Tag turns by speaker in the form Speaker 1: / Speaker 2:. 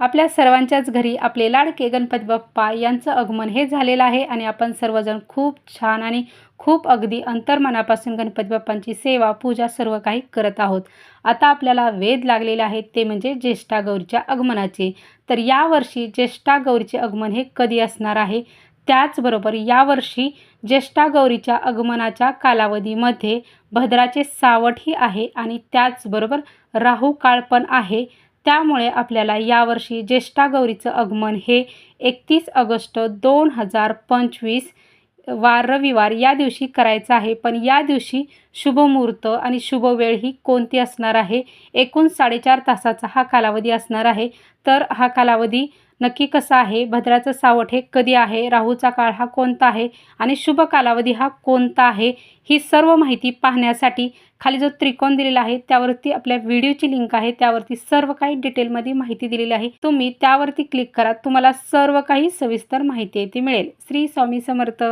Speaker 1: आपल्या सर्वांच्याच घरी आपले लाडके गणपती बाप्पा यांचं आगमन हे झालेलं आहे आणि आपण सर्वजण खूप छान आणि खूप अगदी अंतर्मनापासून गणपती बाप्पांची सेवा पूजा सर्व काही करत आहोत. आता आपल्याला वेध लागलेले आहेत ते म्हणजे ज्येष्ठा गौरीच्या आगमनाचे. तर यावर्षी ज्येष्ठा गौरीचे आगमन हे कधी असणार आहे? त्याचबरोबर यावर्षी ज्येष्ठा गौरीच्या आगमनाच्या कालावधीमध्ये भद्राचे सावटही आहे आणि त्याचबरोबर राहू काळ पण आहे. त्यामुळे आपल्याला यावर्षी ज्येष्ठा गौरीचं आगमन हे एकतीस ऑगस्ट दोन हजार पंचवीस वार रविवार या दिवशी करायचं आहे. पण या दिवशी शुभमुहूर्त आणि शुभ वेळ ही कोणती असणार आहे? एकूण साडेचार तासाचा हा कालावधी असणार आहे. तर हा कालावधी नक्की कसं आहे? भद्राचं सावट हे कधी आहे? राहूचा काळ हा कोणता आहे? आणि शुभ कालावधी हा कोणता आहे? ही सर्व माहिती पाहण्यासाठी खाली जो त्रिकोण दिलेला आहे त्यावरती आपल्या व्हिडिओची लिंक आहे त्यावरती सर्व काही डिटेलमध्ये माहिती दिलेली आहे. तुम्ही त्यावरती क्लिक करा तुम्हाला सर्व काही सविस्तर माहिती आहे ती मिळेल. श्री स्वामी समर्थ.